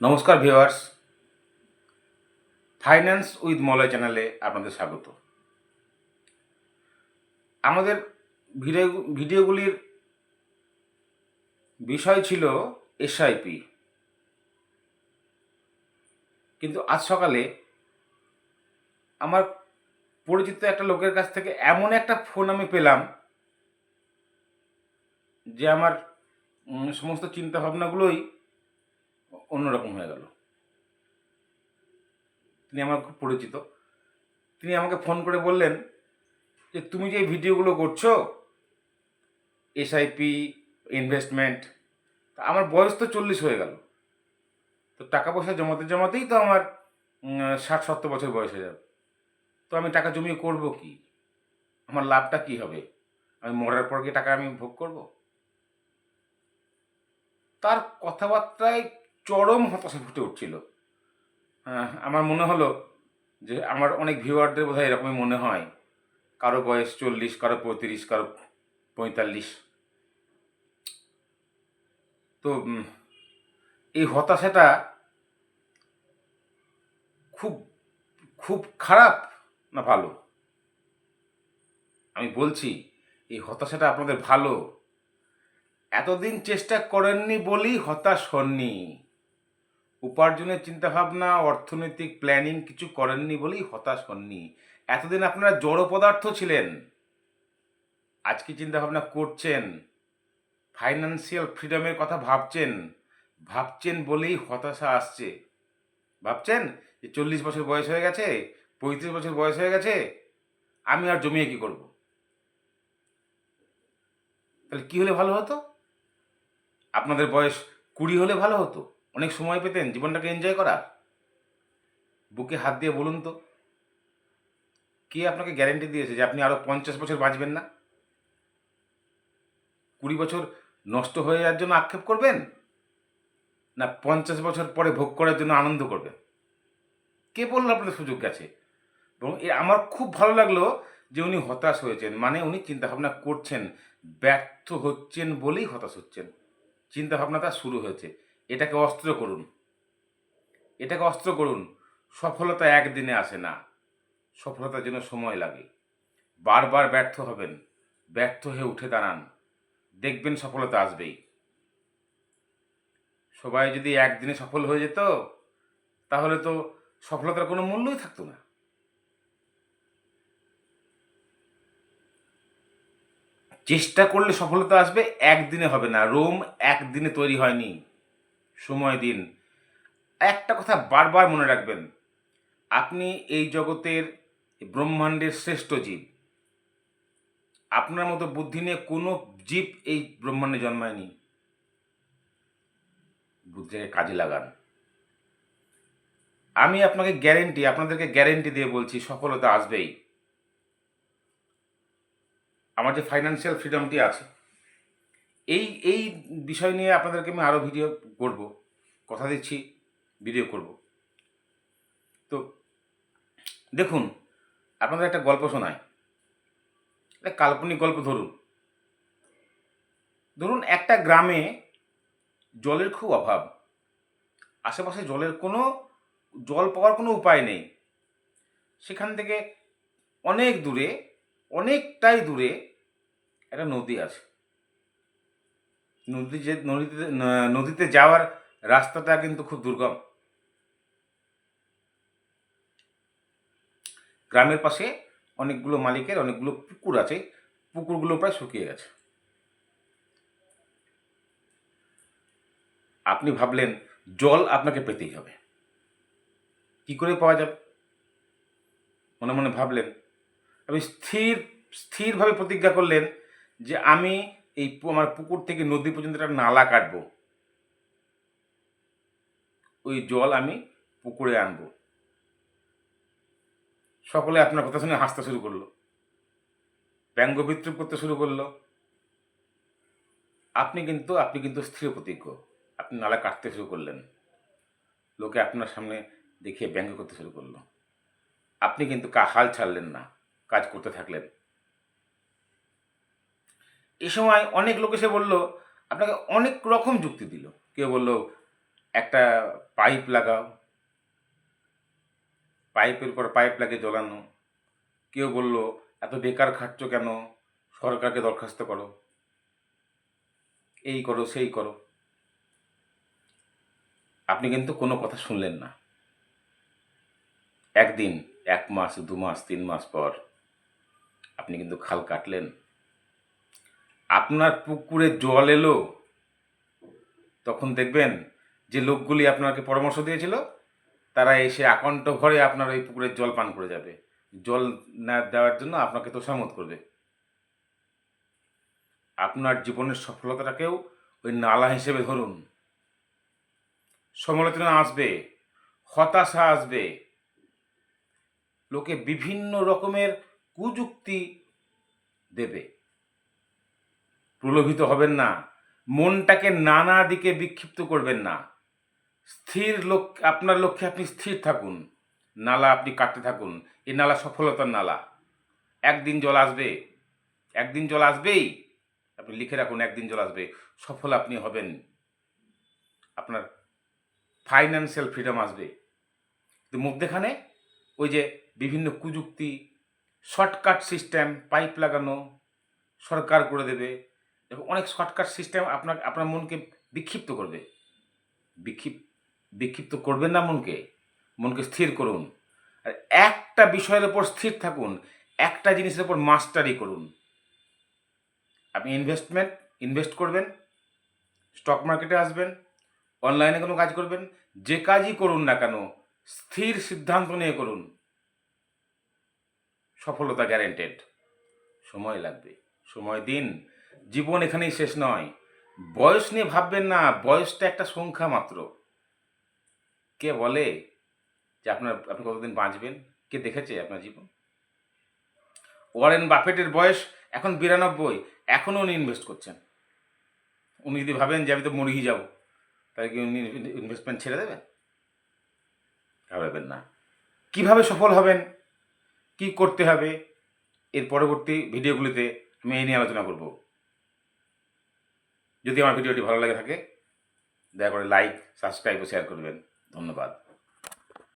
নমস্কার viewers. Finance with Malay চ্যানেলে আপনাদের স্বাগত। আমাদের ভিডিও, ভিডিওগুলির বিষয় ছিল এসআইপি। কিন্তু আজ সকালে আমার পরিচিত একটা লোকের কাছ থেকে এমন একটা ফোন আমি পেলাম যে আমার সমস্ত চিন্তা ভাবনাগুলোই অন্যরকম হয়ে গেল। তিনি আমার খুব পরিচিত। তিনি আমাকে ফোন করে বললেন যে, তুমি যে ভিডিওগুলো করছ এসআইপি ইনভেস্টমেন্ট আমার বয়স তো চল্লিশ হয়ে গেল। তো টাকা পয়সা জমাতে জমাতেই তো আমার ষাট সত্তর বছর বয়স হয়ে যাবে। তো আমি টাকা জমিয়ে করব কি? আমার লাভটা কি হবে? আমি মরার পর কি টাকা আমি ভোগ করব? তার কথাবার্তায় চরম হতাশা ফুটে উঠছিল। আমার মনে হলো যে আমার অনেক ভিউয়ারদের বোধহয় এরকমই মনে হয়। কারও বয়স চল্লিশ, কারও পঁয়ত্রিশ, কারও পঁয়তাল্লিশ। তো এই হতাশাটা খুব খুব খারাপ না ভালো? আমি বলছি, এই হতাশাটা আপনাদের ভালো? এতদিন চেষ্টা করেননি বলেই হতাশ হননি। উপার্জনের চিন্তাভাবনা, অর্থনৈতিক প্ল্যানিং কিছু করেননি বলেই হতাশ হননি। এতদিন আপনারা জড় পদার্থ ছিলেন। আজকে চিন্তাভাবনা করছেন? ফাইন্যান্সিয়াল ফ্রিডমের কথা ভাবছেন? ভাবছেন বলেই হতাশা আসছে। ভাবছেন যে চল্লিশ বছর বয়স হয়ে গেছে, পঁয়ত্রিশ বছর বয়স হয়ে গেছে, আমি আর জমিয়ে কি করব? তাহলে কি হলে ভালো হতো? আপনাদের বয়স কুড়ি হলে ভালো হতো? অনেক সময় পেতেন জীবনটাকে এনজয় করা? বুকে হাত দিয়ে বলুন তো। কে আপনাকে গ্যারেন্টি দিয়েছে যে আপনি আরও পঞ্চাশ বছর বাঁচবেন না? কুড়ি বছর নষ্ট হয়ে যাওয়ার জন্য আক্ষেপ করবেন? না পঞ্চাশ বছর পরে ভোগ করার জন্য আনন্দ করবেন? কে বলল আপনাদের সুযোগ গেছে? এবং আমার খুব ভালো লাগল যে উনি হতাশ হয়েছেন। মানে উনি চিন্তা ভাবনা করছেন, ব্যর্থ হচ্ছেন বলেই হতাশ হচ্ছেন। চিন্তা ভাবনা তার শুরু হয়েছে। এটাকে অস্ত্র করুন। এটাকে অস্ত্র করুন। সফলতা একদিনে আসে না। সফলতার জন্য সময় লাগে। বারবার ব্যর্থ হবেন। ব্যর্থ হয়ে উঠে দাঁড়ান। দেখবেন সফলতা আসবেই। সবাই যদি একদিনে সফল হয়ে যেত, তাহলে তো সফলতার কোনো মূল্যই থাকতো না। চেষ্টা করলে সফলতা আসবে, একদিনে হবে না। রোম একদিনে তৈরি হয়নি। সময় দিন। একটা কথা বারবার মনে রাখবেন, আপনি এই জগতের ব্রহ্মাণ্ডের শ্রেষ্ঠ জীব। আপনার মতো বুদ্ধি নিয়ে কোনো জীব এই ব্রহ্মাণ্ডে জন্মায়নি। বুদ্ধিকে কাজে লাগান। আমি আপনাকে গ্যারেন্টি আপনাদেরকে গ্যারেন্টি দিয়ে বলছি, সফলতা আসবেই। আমার যে ফাইন্যান্সিয়াল ফ্রিডমটি আছে এই এই বিষয় নিয়ে আপনাদেরকে আমি আরও ভিডিও করব। কথা দিচ্ছি ভিডিও করব। তো দেখুন, আপনাদের একটা গল্প শোনায় একটা কাল্পনিক গল্প ধরুন। ধরুন একটা গ্রামে জলের খুব অভাব। আশেপাশে জলের কোনো, জল পাওয়ার কোনো উপায় নেই। সেখান থেকে অনেক দূরে, অনেকটাই দূরে একটা নদী আছে। নদী যে নদীতে নদীতে যাওয়ার রাস্তাটা কিন্তু খুব দুর্গম। গ্রামের পাশে অনেকগুলো মালিকের, অনেকগুলো পুকুর আছে। পুকুরগুলো প্রায় শুকিয়ে গেছে। আপনি ভাবলেন, জল আপনাকে পেতেই হবে। কি করে পাওয়া যাবে? মনে মনে ভাবলেন। আপনি স্থির, স্থিরভাবে প্রতিজ্ঞা করলেন যে আমি এই আমার পুকুর থেকে নদী পর্যন্ত একটা নালা কাটবো। ওই জল আমি পুকুরে আনব। সকলে আপনার কথা শুনে হাসতে শুরু করল। ব্যঙ্গ বিদ্রুপ করতে শুরু করল। আপনি কিন্তু আপনি কিন্তু স্থির প্রতিজ্ঞ আপনি নালা কাটতে শুরু করলেন। লোকে আপনার সামনে দেখিয়ে ব্যঙ্গ করতে শুরু করল। আপনি কিন্তু হাল ছাড়লেন না। কাজ করতে থাকলেন। এ সময় অনেক লোক এসে বলল, আপনাকে অনেক রকম যুক্তি দিল। কেউ বলল, একটা পাইপ লাগাও। পাইপের পর পাইপ লাগিয়ে জ্বলানো। কেউ বলল, এত বেকার খাটছ কেন? সরকারকে দরখাস্ত করো। এই করো, সেই করো। আপনি কিন্তু কোনো কথা শুনলেন না। একদিন, এক মাস, দু মাস, তিন মাস পর আপনি কিন্তু খাল কাটলেন। আপনার পুকুরে জল এলো, তখন দেখবেন যে লোকগুলি আপনাকে পরামর্শ দিয়েছিল, তারা এসে আকণ্ঠ ঘরে আপনার ওই পুকুরের জল পান করে যাবে। জল না দেওয়ার জন্য আপনাকে তোষামত করবে। আপনার জীবনের সফলতাটাকেও ওই নালা হিসেবে ধরুন। সমালোচনা আসবে, হতাশা আসবে। লোকে বিভিন্ন রকমের কুযুক্তি দেবে। প্রলোভিত হবেন না, মনটাকে নানা দিকে বিক্ষিপ্ত করবেন না। স্থির লোক, আপনার লক্ষ্যে আপনি স্থির থাকুন, নালা আপনি কাটতে থাকুন, এই নালা সফলতার নালা। একদিন জল আসবে, একদিন জল আসবেই। আপনি লিখে রাখুন, একদিন জল আসবে, সফল আপনি হবেন। আপনার ফাইন্যান্সিয়াল ফ্রিডম আসবে। কিন্তু মধ্যেখানে ওই যে বিভিন্ন কুযুক্তি, শর্টকাট সিস্টেম, পাইপ লাগানো, সরকার করে দেবে দেখো, অনেক শর্টকাট সিস্টেম আপনার আপনার মনকে বিক্ষিপ্ত করবে। বিক্ষিপ বিক্ষিপ্ত করবেন না মনকে মনকে স্থির করুন। আর একটা বিষয়ের ওপর স্থির থাকুন, একটা জিনিসের ওপর মাস্টারি করুন। আপনি ইনভেস্টমেন্ট ইনভেস্ট করবেন স্টক মার্কেটে আসবেন অনলাইনে কোনো কাজ করবেন, যে কাজই করুন না কেন, স্থির সিদ্ধান্ত নিয়ে করুন। সফলতা গ্যারেন্টেড সময় লাগবে। সময় দিন। জীবন এখানেই শেষ নয়। বয়স নিয়ে ভাববেন না, বয়সটা একটা সংখ্যা মাত্র। কে বলে যে আপনার, আপনি কতদিন বাঁচবেন? কে দেখেছে আপনার জীবন? ওয়ারেন বাফেটের বয়স এখন বিরানব্বই, এখনও উনি ইনভেস্ট করছেন। উনি যদি ভাবেন যে আমি তো মরেই যাব, তাহলে কি উনি ইনভেস্টমেন্ট ছেড়ে দেবেন? ভাবেন না। কীভাবে সফল হবেন? কি করতে হবে? এর পরবর্তী ভিডিওগুলিতে আমি এই নিয়ে আলোচনা করব। যদি আমার ভিডিওটি ভালো লাগে থাকে দয়া করে লাইক সাবস্ক্রাইব ও শেয়ার করবেন। ধন্যবাদ।